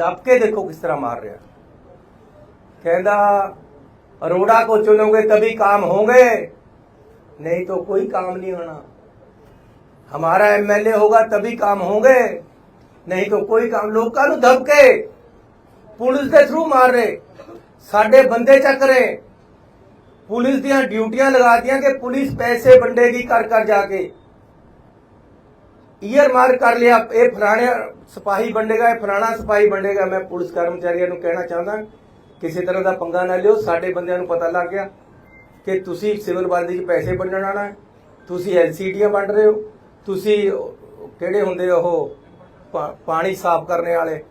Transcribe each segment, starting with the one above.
ਦੱਬ ਕੇ ਦੇਖੋ ਕਿਸ ਤਰ੍ਹਾਂ ਮਾਰ ਰਿਹਾ ਕਹਿੰਦਾ अरोड़ा को चुनोगे तभी काम होंगे नहीं तो कोई काम नहीं होना हमारा एमएलए होगा तभी काम होंगे नहीं तो ਕੋਈ ਕੰਮ ਲੋਕਾਂ ਨੂੰ ਦਬ ਕੇ ਪੁਲਿਸ ਦੇ ਥਰੂ ਮਾਰ ਰਹੇ ਸਾਡੇ ਬੰਦੇ ਚੱਕ ਰਹੇ ਪੁਲਿਸ ਦੀਆਂ ਡਿਊਟੀਆਂ ਲਗਾਤੀਆਂ ਕਿ ਪੁਲਿਸ ਪੈਸੇ ਵੰਡੇਗੀ ਕਰ ਕਰ ਜਾ ਕੇ ਈਅਰ ਮਾਰ ਕਰ ਲਿਆ। ਇਹ ਫਲਾਣੇ ਸਿਪਾਹੀ ਵੰਡੇਗਾ ਇਹ ਫਲਾਣਾ ਸਿਪਾਹੀ ਵੰਡੇਗਾ ਮੈਂ ਪੁਲਿਸ ਕਰਮਚਾਰੀਆਂ ਨੂੰ ਕਹਿਣਾ ਚਾਹੁੰਦਾ ਕਿਸੇ ਤਰ੍ਹਾਂ ਦਾ ਪੰਗਾ ਨਾ ਲਿਓ। ਸਾਡੇ ਬੰਦਿਆਂ ਨੂੰ ਪਤਾ ਲੱਗ ਗਿਆ ਕਿ ਤੁਸੀਂ ਸਿਵਲ ਵਰਦੀ 'ਚ ਪੈਸੇ ਵੰਡਣ ਆਣਾ ਹੈ। ਤੁਸੀਂ ਐਲਸੀਡੀਆਂ ਵੰਡ ਰਹੇ ਹੋ। ਤੁਸੀਂ ਕਿਹੜੇ ਹੁੰਦੇ ਉਹ ਪਾ- ਪਾਣੀ ਸਾਫ਼ ਕਰਨੇ ਵਾਲੇ?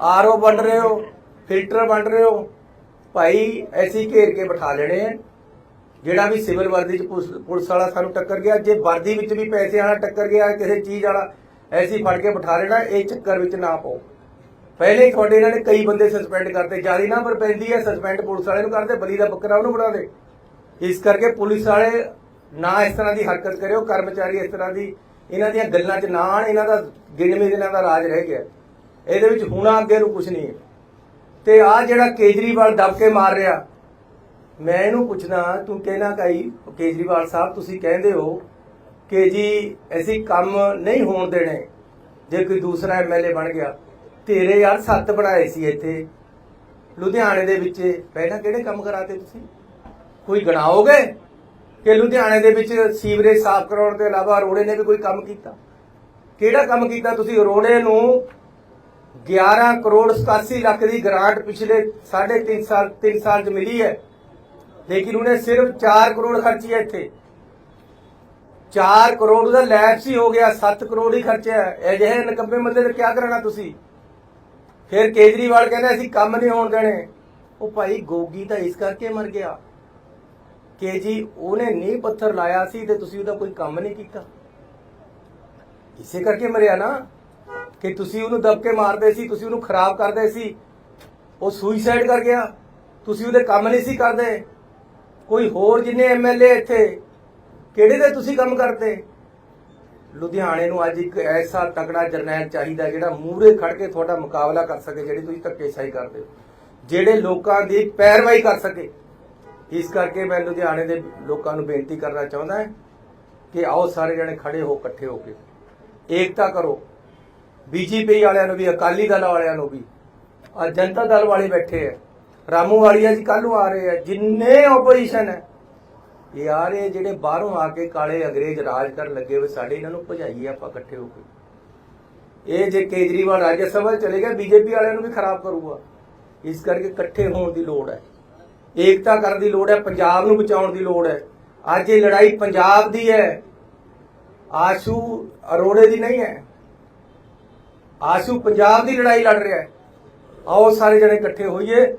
ਆਰਓ ਵੰਡ ਰਹੇ ਹੋ, ਫਿਲਟਰ ਵੰਡ ਰਹੇ ਹੋ। ਭਾਈ, ਐਸੀ ਘੇਰ ਕੇ ਬਿਠਾ ਲੈਣੇ ਆ। ਜਿਹੜਾ ਵੀ ਸਿਵਲ ਵਰਦੀ ਚ ਪੁਲਿਸ ਪੁਲਿਸ ਵਾਲਾ ਸਾਨੂੰ ਟੱਕਰ ਗਿਆ, ਜੇ ਵਰਦੀ ਵਿੱਚ ਵੀ ਪੈਸੇ ਵਾਲਾ ਟੱਕਰ ਗਿਆ, ਕਿਸੇ ਚੀਜ਼ ਵਾਲਾ, ਐਸੀ ਫੜ ਕੇ ਬਿਠਾ ਲੈਣਾ, ਇਹ ਚੱਕਰ ਵਿੱਚ ਨਾ ਪਾਓ। ਪਹਿਲੇ ਹੀ ਤੁਹਾਡੇ ਇਹਨਾਂ ਨੇ ਕਈ ਬੰਦੇ ਸਸਪੈਂਡ ਕਰਤੇ ਜਿਆਦੀ ਨਾ ਪਰ ਪੈਂਦੀ ਹੈ ਸਸਪੈਂਡ ਪੁਲਿਸ ਵਾਲੇ ਨੂੰ ਕਰਦੇ, ਬਲੀ ਦਾ ਬੱਕਰਾ ਉਹਨੂੰ ਬਣਾ ਦੇ। ਇਸ ਕਰਕੇ ਪੁਲਿਸ ਵਾਲੇ ਨਾ ਇਸ ਤਰ੍ਹਾਂ ਦੀ ਹਰਕਤ ਕਰਿਓ, ਕਰਮਚਾਰੀ ਇਸ ਤਰ੍ਹਾਂ ਦੀ, ਇਹਨਾਂ ਦੀਆਂ ਗੱਲਾਂ 'ਚ ਨਾ ਆਉਣ, ਇਹਨਾਂ ਦਾ ਗਿਣਵੇਂ ਦਿਨਾਂ ਦਾ ਰਾਜ ਰਹਿ ਗਿਆ। ਇਹਦੇ ਵਿੱਚ ਹੁਣਾ ਅੱਗੇ ਨੂੰ ਕੁਝ ਨਹੀਂ ਹੈ। ਤੇ ਆ ਜਿਹੜਾ ਕੇਜਰੀਵਾਲ ਦਬ ਕੇ ਮਾਰ ਰਿਹਾ ਮੈਂ ਇਹਨੂੰ ਪੁੱਛਣਾ ਤੂੰ ਕਹਿਣਾ ਕਾਈ, ਕੇਜਰੀਵਾਲ ਸਾਹਿਬ, ਤੁਸੀਂ ਕਹਿੰਦੇ ਹੋ ਕਿ ਜੀ ਅਸੀਂ ਕੰਮ ਨਹੀਂ ਹੋਣ ਦੇਣੇ, ਜੇ ਕੋਈ ਦੂਸਰਾ ਐਮਐਲਏ ਬਣ ਗਿਆ। ਤੇਰੇ ਯਾਰ ਸੱਤ ਬਣਾਏ ਸੀ ਇੱਥੇ, ਲੁਧਿਆਣੇ ਦੇ ਵਿੱਚ। ਪਹਿਲਾਂ ਕਿਹੜੇ ਕੰਮ ਕਰਾਤੇ ਤੁਸੀਂ? ਕੋਈ ਗਣਾਓਗੇ ਕਿ ਲੁਧਿਆਣੇ ਦੇ ਵਿੱਚ ਸੀਵਰੇਜ ਸਾਫ਼ ਕਰਾਉਣ ਤੋਂ ਇਲਾਵਾ ਅਰੋੜੇ ਨੇ ਵੀ ਕੋਈ ਕੰਮ ਕੀਤਾ? ਕਿਹੜਾ ਕੰਮ ਕੀਤਾ ਤੁਸੀਂ? ਅਰੋੜੇ ਨੂੰ 11 ਕਰੋੜ 87 ਲੱਖ ਦੀ ਗ੍ਰਾਂਟ ਪਿਛਲੇ 3.5 ਸਾਲ 3 ਸਾਲ ਚ ਮਿਲੀ ਹੈ। ਲੇਕਿਨ ਉਹਨੇ ਸਿਰਫ 4 ਕਰੋੜ ਖਰਚੀ ਹੈ ਇੱਥੇ। 4 ਕਰੋੜ ਦਾ ਲੈਪਸ ਹੀ ਹੋ ਗਿਆ 7 ਕਰੋੜ ਹੀ ਖਰਚਿਆ ਅਜਿਹੇ ਨਕੰਮੇ ਬੰਦੇ ਤੇ ਕੀ ਕਰਨਾ ਤੁਸੀਂ? ਫਿਰ ਕੇਜਰੀਵਾਲ ਕਹਿੰਦਾ ਅਸੀਂ ਕੰਮ ਨਹੀਂ ਹੋਣ ਦੇਣੇ। ਉਹ ਭਾਈ ਗੋਗੀ ਤਾਂ ਇਸ ਕਰਕੇ ਮਰ ਗਿਆ ਕਿ ਜੀ ਉਹਨੇ ਨੀਂਹ ਪੱਥਰ ਲਾਇਆ ਸੀ ਤੇ ਤੁਸੀਂ ਉਹਦਾ ਕੋਈ ਕੰਮ ਨਹੀਂ ਕੀਤਾ। ਇਸੇ ਕਰਕੇ ਮਰਿਆ ਨਾ ਕਿ ਤੁਸੀਂ ਉਹਨੂੰ ਦਬ ਕੇ ਮਾਰਦੇ ਸੀ, ਤੁਸੀਂ ਉਹਨੂੰ ਖਰਾਬ ਕਰਦੇ ਸੀ। ਉਹ ਸੁਈਸਾਈਡ ਕਰ ਗਿਆ। ਤੁਸੀਂ ਉਹਦੇ ਕੰਮ ਨਹੀਂ ਸੀ ਕਰਦੇ। ਕੋਈ ਹੋਰ ਜਿੰਨੇ ਐਮਐਲਏ ਇੱਥੇ, ਕਿਹੜੇ ਦੇ ਤੁਸੀਂ ਕੰਮ ਕਰਦੇ? ਲੁਧਿਆਣੇ ਨੂੰ ਅੱਜ ਇੱਕ ਐਸਾ ਤਕੜਾ ਜਰਨੈਲ ਚਾਹੀਦਾ ਜਿਹੜਾ ਮੂਹਰੇ ਖੜ ਕੇ ਤੁਹਾਡਾ ਮੁਕਾਬਲਾ ਕਰ ਸਕੇ, ਜਿਹੜੀ ਤੁਸੀਂ ਧੱਕੇਸ਼ਾਹੀ ਕਰਦੇ ਹੋ। ਜਿਹੜੇ ਲੋਕਾਂ ਦੀ ਪੈਰਵਾਈ ਕਰ ਸਕੇ। ਇਸ ਕਰਕੇ ਮੈਂ ਲੁਧਿਆਣੇ ਦੇ ਲੋਕਾਂ ਨੂੰ ਬੇਨਤੀ ਕਰਨਾ ਚਾਹੁੰਦਾ ਹਾਂ ਕਿ ਆਓ ਸਾਰੇ ਜਣੇ ਖੜੇ ਹੋ, ਇਕੱਠੇ ਹੋ ਕੇ। ਏਕਤਾ ਕਰੋ। ਬੀਜੇਪੀ ਵਾਲਿਆਂ ਨੂੰ ਵੀ, ਅਕਾਲੀ ਦਲ ਵਾਲਿਆਂ ਨੂੰ ਵੀ। ਆ ਜਨਤਾ ਦਲ ਵਾਲੇ ਬੈਠੇ ਆ। ਰਾਮੂ ਵਾਲੀਆ ਜੀ ਕੱਲ ਨੂੰ ਆ ਰਹੇ ਆ, ਜਿੰਨੇ ਆਪੋਜੀਸ਼ਨ ਹੈ। ਇਹ ਆ ਰਹੇ ਜਿਹੜੇ ਬਾਹਰੋਂ ਆ ਕੇ ਕਾਲੇ ਅੰਗਰੇਜ਼ ਰਾਜ ਕਰਨ ਲੱਗੇ ਹੋਏ, ਸਾਡੇ ਇਹਨਾਂ ਨੂੰ ਭਜਾਈਏ ਆਪਾਂ ਇਕੱਠੇ ਹੋ ਕੇ। ਇਹ ਜੇ ਕੇਜਰੀਵਾਲ ਰਾਜ ਸਭਾ ਚਲੇ ਗਿਆ ਬੀਜੇਪੀ ਵਾਲਿਆਂ ਨੂੰ ਵੀ ਖਰਾਬ ਕਰੂਗਾ। ਇਸ ਕਰਕੇ ਇਕੱਠੇ ਹੋਣ ਦੀ ਲੋੜ ਹੈ। ਏਕਤਾ ਕਰਨ ਦੀ ਲੋੜ ਹੈ, ਪੰਜਾਬ ਨੂੰ ਬਚਾਉਣ ਦੀ ਲੋੜ ਹੈ। ਅੱਜ ਇਹ ਲੜਾਈ ਪੰਜਾਬ ਦੀ ਹੈ। ਆਸ਼ੂ ਅਰੋੜੇ ਦੀ ਨਹੀਂ ਹੈ। ਆਸ਼ੂ ਪੰਜਾਬ ਦੀ ਲੜਾਈ ਲੜ ਰਿਹਾ ਹੈ। ਆਓ ਸਾਰੇ ਜਣੇ ਇਕੱਠੇ ਹੋਈਏ।